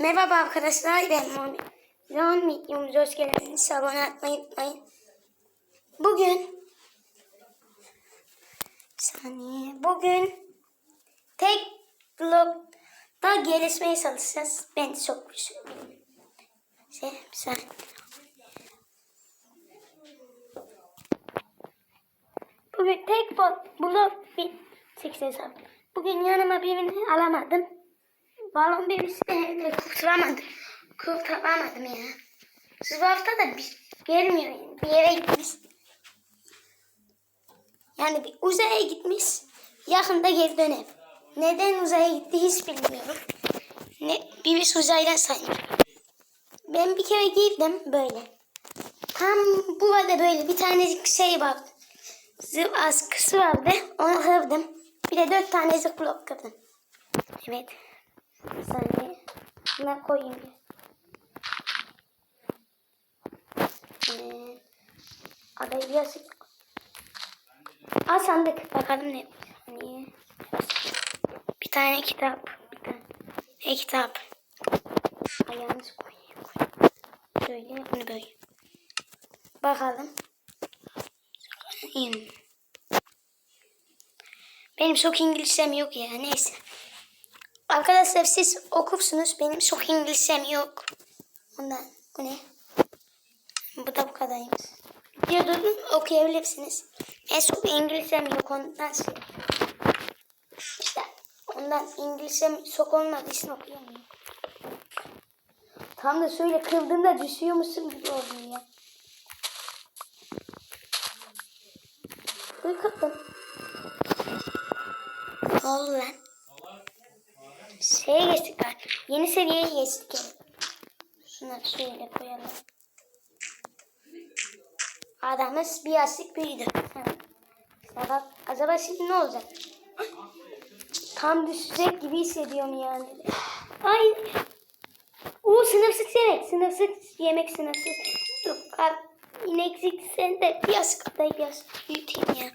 Merhaba arkadaşlar ben Muhammed. Zaman videomuza hoş geldiniz. Abone olmayı unutmayın. Bugün bir saniye. Bugün tek blokta gelişmeye çalışacağız. Ben çok güçlüyüm. Şey, bir saniye. Bugün tek blok, bir çekeceğiz. Bugün yanıma birini alamadım. Balon birisi de evde kurtulamadım. Kurtulamadım ya. Siz da bir gelmiyor. Bir yere gitmiş. Yani bir uzaya gitmiş. Yakında geri döner. Neden uzaya gitti hiç bilmiyorum. Ne, birisi uzaydan saymış. Ben bir kere girdim böyle. Tam bu arada böyle bir tanecik şey vardı. Zıp askısı vardı. Onu kırdım. Bir de dört tane zıp blok kırdım. Evet. Bir saniye. Şuna koyayım bir. Ee, adayı biraz... Al sandık. Bakalım ne. Saniye. Bir tane kitap. Bir tane. Ne kitap? Ayağınızı koyayım. Şöyle bunu böyle. Bakalım. Hmm. Benim çok İngilizcem yok ya. Neyse. Arkadaşlar siz okursunuz. Benim çok İngilizcem yok. Ondan bu ne? Bu da bu kadarıymış. Diyordum okuyabilirsiniz. En çok İngilizcem yok ondan şey. İşte ondan İngilizcem çok olmadığı için okuyamıyorum. Tam da şöyle kıldığında düşüyor musun gibi oldum ya. Kapım. Ne oldu? Şeye geçtik galiba. Yeni seviyeye geçtik. Şunları şöyle koyalım. Adamız bir yastık büyüdü. Bak acaba şimdi ne olacak? Tam düşecek gibi hissediyorum yani. Ay. O sınırsız yemek. Sınırsız yemek sınırsız. Yok abi. İneksik sen de bir yastık adayı biraz büyüteyim ya.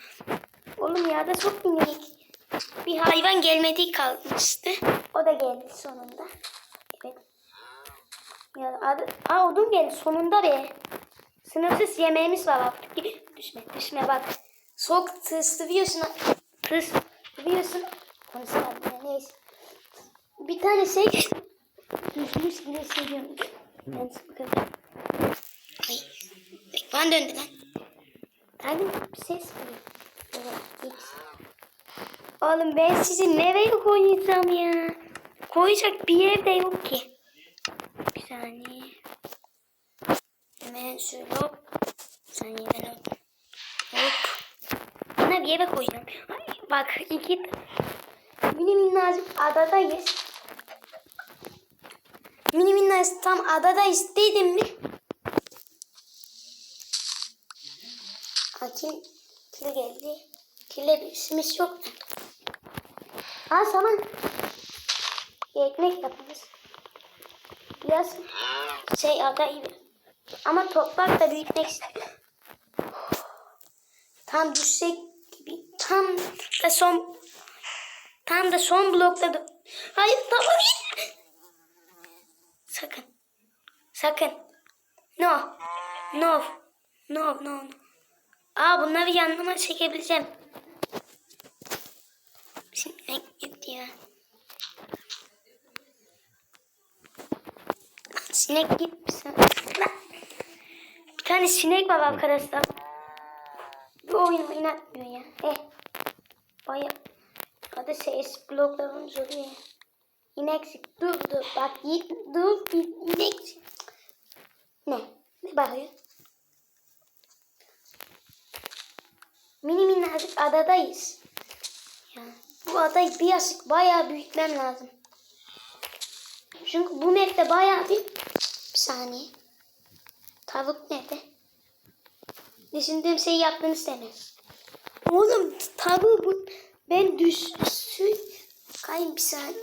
Oğlum ya da çok minik. Bir hayvan gelmediği kalmıştı. O da geldi sonunda. Evet. Ya adı, aa odun geldi sonunda be. Sınırsız yemeğimiz var artık. Düşme düşme bak. Soğuk tırsıvıyorsun. Tırsıvıyorsun. Konuşamadım ya neyse. Bir tane şey düşmüş gibi hissediyorum. Ben sıkıldım. Ay. Ekran döndü lan. Bir ses duyuyor. Evet. Oğlum ben sizi nereye koyacağım ya? Koyacak bir yer de yok ki. Bir saniye. Hemen şöyle. Bir saniye ben hop. Bana bir yere koyacağım. Ay, bak iki mini minnacık adadayız. Mini minnacık tam adadayız dedim mi? Akil kile geldi. Kile bir işimiz yok. Ha saman. Bir ekmek yaparız. Biraz şey ada iyi. Ama toprak da büyütmek. Tam düşecek gibi. Tam da son tam da son blokta. Hayır tamam. Sakın. Sakın. No. No. No no no. Aa bunları yanıma çekebileceğim. Şimdi ya. Sinek gitmişsin. Bir tane sinek var arkadaşlar. Bu oyunu inatmıyor ya. Eh. Baya. Hadi ses bloklarımız oluyor ya. İneksik. Dur dur. Bak git. Dur. Bir ineksik. Ne? Ne bakıyor? Mini minnacık adadayız. Bu adayı birazcık bayağı büyütmem lazım. Çünkü bu map'te bayağı bir... Bir saniye. Tavuk nerede? Düşündüğüm şeyi yaptığını istemez. Oğlum tavuğu bu... Ben düşsün... Kayın bir saniye.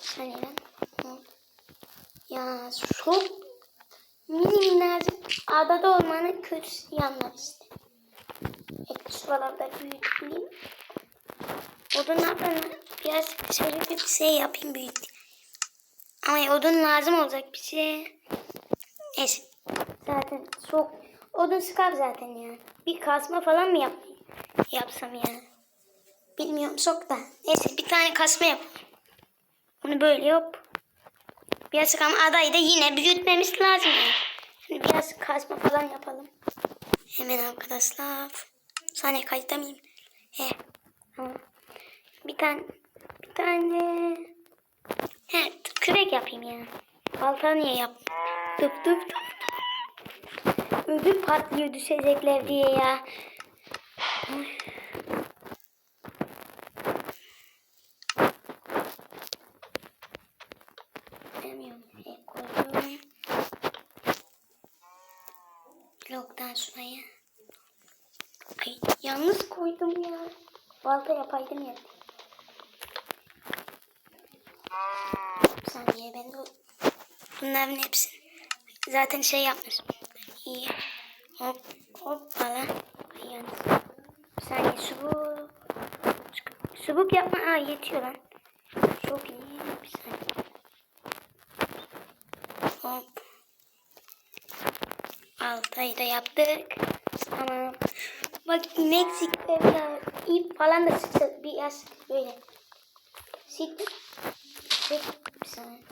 Saniye lan. Ya çok... Mini minnacık adada olmanın kötü yanları işte. Evet, şuralarda büyüteyim. Odunlardan biraz şöyle bir şey yapayım büyüteyim. Ama odun lazım olacak bir şey. Neyse. Zaten çok odun sıkar zaten ya. Bir kasma falan mı yap yapsam ya? Bilmiyorum çok da. Neyse bir tane kasma yap. Bunu böyle yap. Biraz ama adayı da yine büyütmemiz lazım. Şimdi biraz kasma falan yapalım. Hemen arkadaşlar. Saniye kayıtta? He. Tamam. Bir tane bir tane He, kürek yapayım ya. Balta niye yap? Tıp tıp tıp. Ödüm patlıyor düşecekler diye ya. E, koydum. Bloktan şuraya. Ay, yalnız koydum ya. Balta yapaydım ya. Saniye ben bu bunların hepsini zaten şey yapmışım. İyi. Hop hop falan. Ay yalnız. Bir saniye subuk. Subuk yapma. Aa yetiyor lan. Çok iyi. Bir saniye. Hop. Altayı da yaptık. Tamam. Bak inek sikler ip falan da sıksa biraz böyle. Siktir. Bir saniye.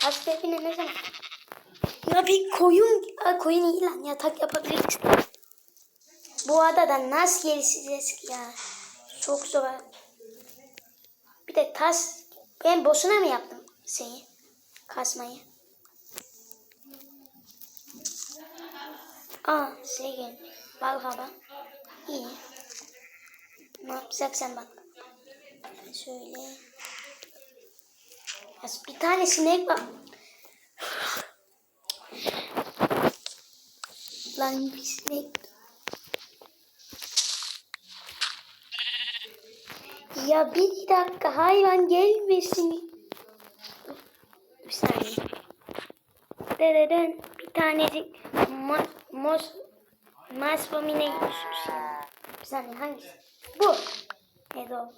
Hasbetine ne zaman? Ya bir koyun, Aa, koyun iyi lan yatak yapabiliriz. Bu adada nasıl gelişeceğiz ya? Çok zor. Bir de tas, ben boşuna mı yaptım şeyi? Kasmayı. Aa şey geldi. Balgaba. İyi. Ne yapacak sen bak. Şöyle. Ya bir tane sinek var. Lan bir sinek. Ya bir dakika hayvan gelmesin. Bir saniye. Dededen bir tanecik ma mos masfamine düşmüş ya. Bir saniye hangisi? Bu. Evet o.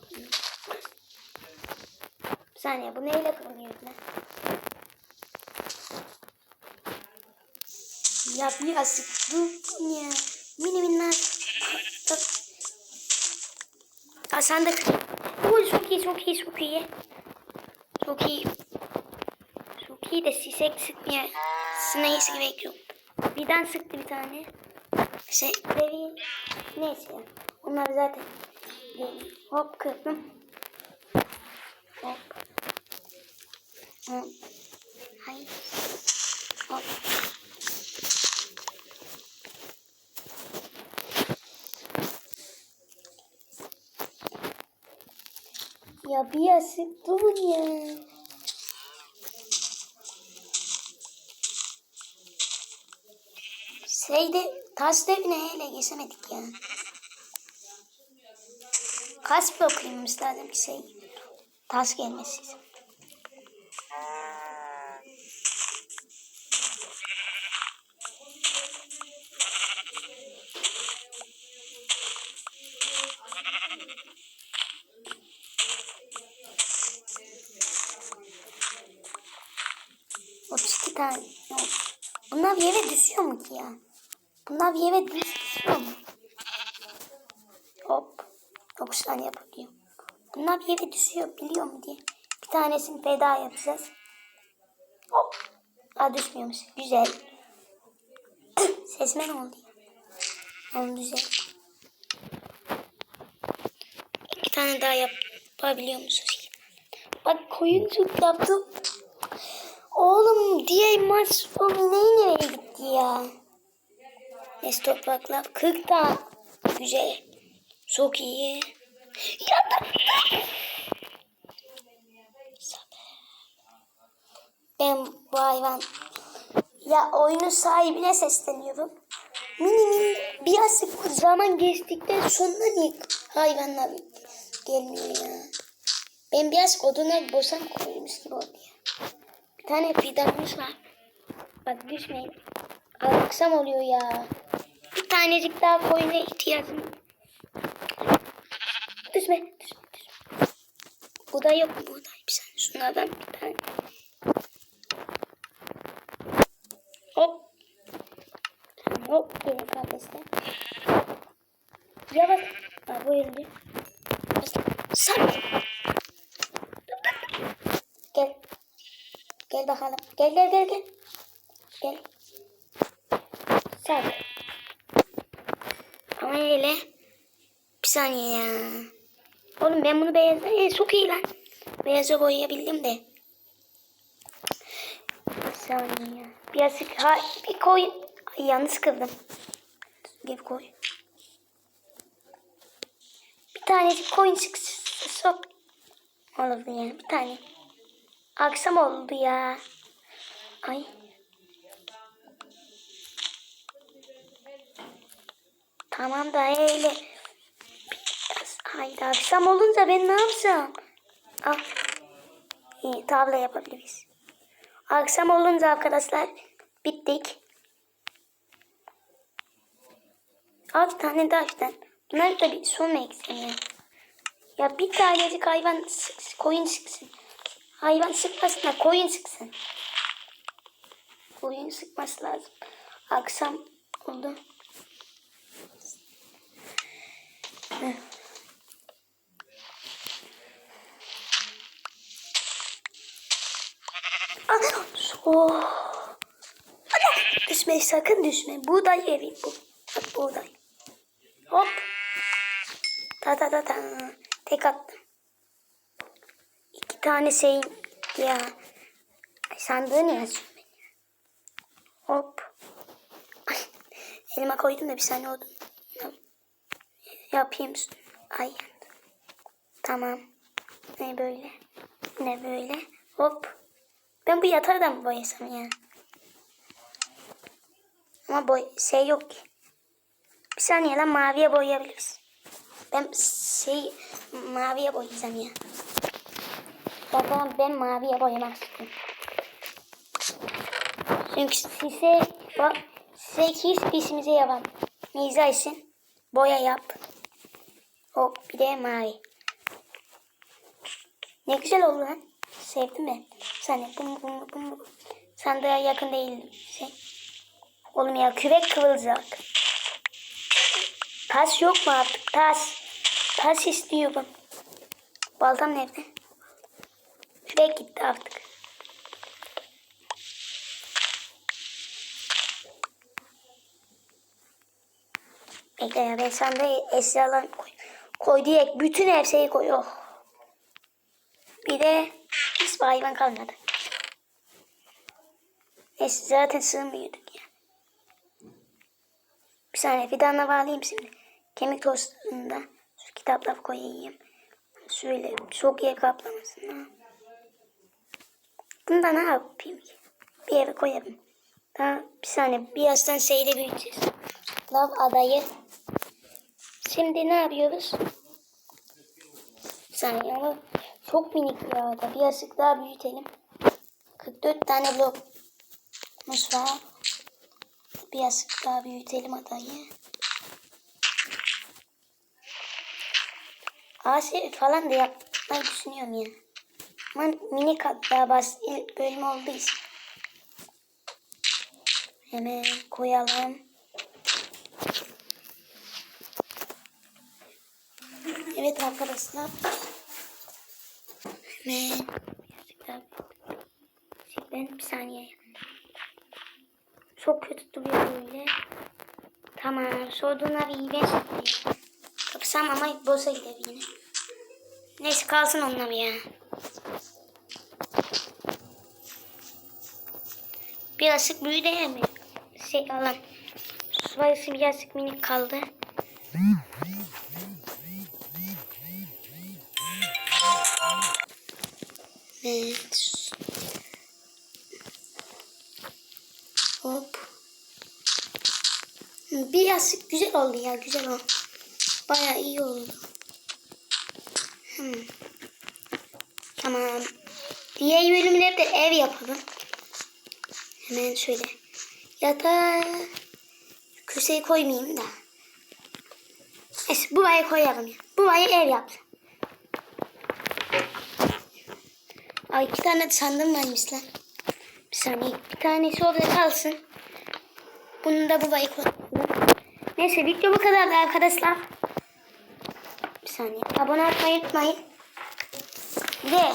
Bir saniye bu neyle kırılıyor lan? Ya birazcık dur ya. Mini minnak. Aa sandık. Oo, çok iyi çok iyi çok iyi. Çok iyi. Çok iyi de sisek sıkmıyor. Sineği sıkı bekliyorum. Birden sıktı bir tane. Şey, devi. Neyse ya. Onlar zaten. Hop kırdım. Hop. Hop. Hayır. Hop. Ya bir yasık durun ya. Şeyde tas devine hele geçemedik ya. Kaç blokuymuş lazım ki şey. Tas gelmesi. Otuz iki tane. Bunlar yere düşüyor mu ki ya? Bunlar yere düşüyor mu? Hop. 9 tane yapabiliyor. Bunlar yere düşüyor biliyor mu diye. Bir tanesini feda yapacağız. Hop. Aa düşmüyormuş. Güzel. Sesime ne oldu ya? Tamam güzel. İki tane daha yapabiliyor musunuz? Bak koyuncuk yaptım. Oğlum diye maç o neyi nereye gitti ya? Neyse toprakla 40 tane. Güzel. Çok iyi. Ya da... Ben bu hayvan... Ya oyunun sahibine sesleniyorum. Mini mini biraz zaman geçtikten sonra niye hayvanlar gelmiyor ya? Ben biraz oduna boşan koymuş gibi oldu ya. Bir tane fidanımız var. Bak düşmeyin. Akşam oluyor ya. Bir tanecik daha koyuna ihtiyacım. Düşme, düşme, düşme. Buğday yok mu buğday? Bir saniye şunlardan bir tane. Hop. Hop gelin kardeşler. Yavaş. Aa, bu öldü. Sen. Gel. Gel bakalım. Gel gel gel gel. Gel. Sen. Ama öyle. Bir saniye ya. Oğlum ben bunu beyaz... Ee, çok iyi lan. Beyaza boyayabildim de. Bir saniye. Birazcık ha, bir koy. Ay yanlış kırdım. Bir koy. Bir tanecik koyun sık sok. Olurdu ya bir tane. Akşam oldu ya. Ay. Tamam da öyle. Haydi akşam olunca ben ne yapacağım? Al. İyi tabla yapabiliriz. Akşam olunca arkadaşlar bittik. Al bir tane işte. Bunlar da bir son ekseni. Ya bir tanecik hayvan koyun sıksın. Hayvan sıkmasın da koyun sıksın. Koyun sıkması lazım. Akşam oldu. Heh. Oh. Hadi. Düşme sakın düşme. Buğday evi bu. Bak buğday. Hop. Ta ta ta ta. Tek attım. İki tane şey ya. Ay, sandığını yazıyorum ben. ya. Hop. Ay, elime koydum da bir saniye oldu. Yapayım. Ay. Tamam. Ne böyle? Ne böyle? Hop. Ben bu yatağı da mı boyasam ya? Ama boy şey yok ki. Bir saniye lan maviye boyayabiliriz. Ben şey maviye boyayacağım ya. Bakalım ben maviye boyamak istiyorum. Çünkü size bak size hiç işimize yavan. Niza için boya yap. Hop bir de mavi. Ne güzel oldu lan. Sevdim ben. Sen bum bum bum. Sandığa yakın değil. Şey. Oğlum ya kürek kıvılacak. Taş yok mu artık? Taş. Taş istiyorum. Baltam nerede? Kürek gitti artık. Bekle ya ben sandığa eşyalar koy. Koy diye bütün her şeyi koy. Oh. Bir de hiçbir hayvan kalmadı. Neyse zaten sığmıyorduk ya. Bir saniye fidanla bağlayayım şimdi. Kemik tostunda şu kitapları koyayım. Şöyle çok yer kaplamasın. Ha. Bunu da ne yapayım ki? Bir yere koyalım. Daha bir saniye birazdan şeyde büyüteceğiz. Lav adayı. Şimdi ne yapıyoruz? Bir saniye çok minik bir ada. Birazcık daha büyütelim. 44 tane blokumuz var. Birazcık daha büyütelim adayı. Asi falan da yapmayı düşünüyorum ya. Ama minik hatta bas ilk bölüm olduğu için. Hemen koyalım. Evet arkadaşlar. Daha Ben bir saniye. Çok kötü duruyor böyle. Tamam. Ben saklayayım. Kapısam ama boza gider yine. Neyse kalsın onunla bir ya. Birazcık büyüdü mi? Şey alan. Suvarısı birazcık minik kaldı. Evet. Hop. Birazcık güzel oldu ya güzel oldu. Baya iyi oldu. Hmm. Tamam. Diğer bölümlerde ev yapalım. Hemen şöyle. Yatağa köşeyi koymayayım da. Neyse buraya koyalım ya. Buraya ev yapacağım. Ay iki tane sandım varmış lan. Bir saniye. Bir tanesi orada kalsın. Bunu da buraya koyalım. Neyse video bu kadardı arkadaşlar. Bir saniye. Abone olmayı unutmayın. Bir de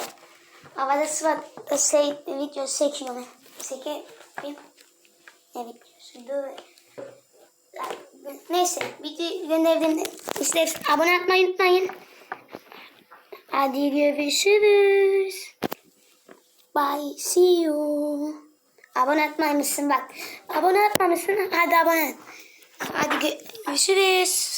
havada sıra şey, video çekiyorum. Çekeyim. Ne videosu? Neyse video gönderdiğimde işte abone olmayı unutmayın. Hadi görüşürüz. Bye. See you. Abone etmemişsin bak. Abone etmemişsin. Hadi abone. et. Hadi gö- görüşürüz.